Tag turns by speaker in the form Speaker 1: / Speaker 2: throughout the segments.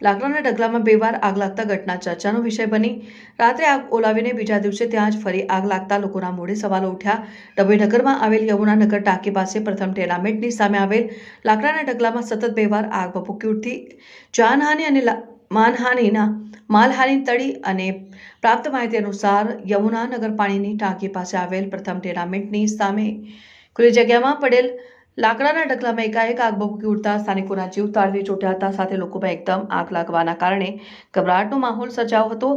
Speaker 1: લાકડાના ઢગલામાં બે વાર આગ લાગતા ઘટના ચર્ચાનો વિષય બની. રાત્રે આગ ઓલાવીને બીજા દિવસે ત્યાં જ ફરી આગ લાગતા લોકોના મોઢે સવાલો ઉઠ્યા. ડભોઈનગરમાં આવેલ યમુનાનગર ટાંકી પાસે પ્રથમ ટેનામેન્ટની સામે આવેલ લાકડાના ઢગલામાં સતત બે વાર આગ ભભૂકી ઉઠતી જાનહાનિ અને માનહાનિના માલહાનિ તળી અને પ્રાપ્ત માહિતી અનુસાર યમુનાનગર પાણીની ટાંકી પાસે આવેલ પ્રથમ ટેનામેન્ટની સામે ખુલ્લી જગ્યામાં પડેલ લાકડાના ઢગલામાં એકાએક આગ ભભૂકી ઉઠતા સ્થાનિકોના જીવ તાળવી ચોટ્યા સાથે લોકોમાં એકદમ આગ લાગવાના કારણે ગભરાટનો માહોલ સર્જાયો હતો.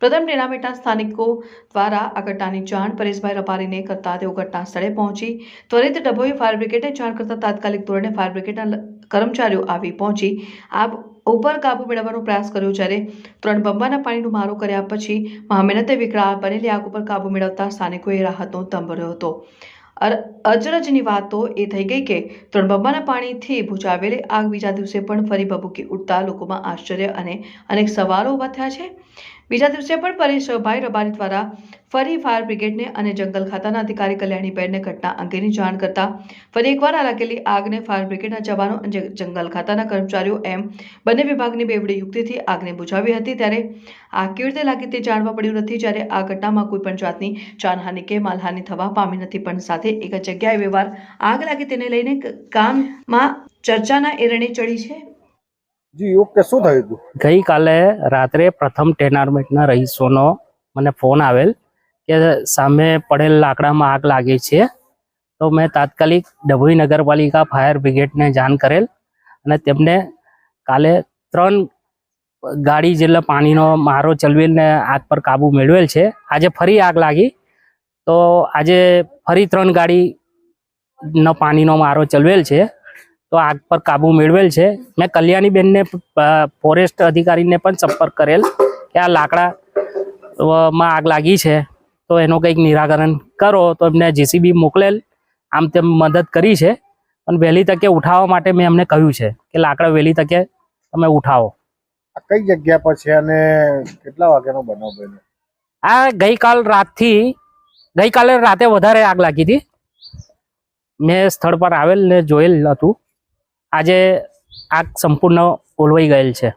Speaker 1: પ્રથમ ટેનામેન્ટના સ્થાનિકો દ્વારા આ ઘટનાની જાણ પરેશભાઈ રપારીને કરતા તેઓ ઘટના સ્થળે પહોંચી. ત્વરિત ડભોઈ ફાયર બ્રિગેડને જાણ કરતા તાત્કાલિક ધોરણે ફાયર બ્રિગેડના કર્મચારીઓ આવી પહોંચી. આગ ઉપર કાબુ મેળવવાનો પ્રયાસ કર્યો જ્યારે ત્રણ બંબાના પાણીનો મારો કર્યા પછી મહામહેનતે વિકરા બનેલી આગ ઉપર કાબુ મેળવતા સ્થાનિકોએ રાહતનો દમ ભર્યો હતો. અચરજની વાતો એ થઈ ગઈ કે ત્રણ બંબાના પાણીથી ભૂજાવેલી આગ બીજા દિવસે પણ ફરી ભભૂકી ઉઠતા લોકોમાં આશ્ચર્ય અને અનેક સવાલો ઊભા થયા છે. બીજા દિવસે પણ પરેશભાઈ રબારી દ્વારા ફરી ફાયર બ્રિગેડને અને જંગલ ખાતાના અધિકારી કલ્યાણીબેનને ઘટના અંગેની જાણ કરતા ફરી એકવાર આ લાગેલી આગને ફાયર બ્રિગેડના જવાનો અને જંગલ ખાતાના કર્મચારીઓ એમ બંને વિભાગની બેવડી યુક્તિથી આગને બુઝાવી હતી ત્યારે આ કેવી રીતે લાગી તે જાણવા પડ્યું નથી જ્યારે આ ઘટનામાં કોઈ પણ જાતની જાનહાનિ કે માલહાનિ થવા પામી નથી, પણ સાથે એક જગ્યાએ વ્યવહાર આગ લાગી તેને લઈને કામમાં ચર્ચાના એરણે ચડી છે.
Speaker 2: જી ઓકે શું થયું હતું?
Speaker 3: ગઈકાલે રાત્રે પ્રથમ ટેનારમેન્ટના રહીશોનો મને ફોન આવેલ કે સામે પડેલ લાકડામાં આગ લાગી છે. તો મેં તાત્કાલિક ડભોઈ નગરપાલિકા ફાયર બ્રિગેડને જાણ કરેલ અને તેમને કાલે ત્રણ ગાડી જેટલા પાણીનો મારો ચલવીને આગ પર કાબુ મેળવેલ છે. આજે ફરી આગ લાગી. તો આજે ફરી ત્રણ ગાડીનો પાણીનો મારો ચલવેલ છે. તો આગ પર કાબુ મેળવેલ છે. મેં કલ્યાણીબેનને ફોરેસ્ટ અધિકારીને પણ સંપર્ક કરેલ કે આ લાકડા માં આગ લાગી છે. તો એનું કંઈક નિરાકરણ કરો. તો એમને જેસીબી મોકલેલ. આમ તેમ મદદ કરી છે. પણ વહેલી તકે ઉઠાવવા માટે મેં એમને કહ્યું છે કે લાકડા વહેલી તકે તમે ઉઠાવો.
Speaker 2: કઈ જગ્યા પર છે અને કેટલા વાગ્યાનો બનાવ બન્યો?
Speaker 3: આ ગઈકાલ રાતથી ગઈકાલે રાતે વધારે આગ લાગી હતી. મેં સ્થળ પર આવેલ ને જોયેલ હતું. આજે આગ સંપૂર્ણ ઓલવાઈ ગયેલ છે.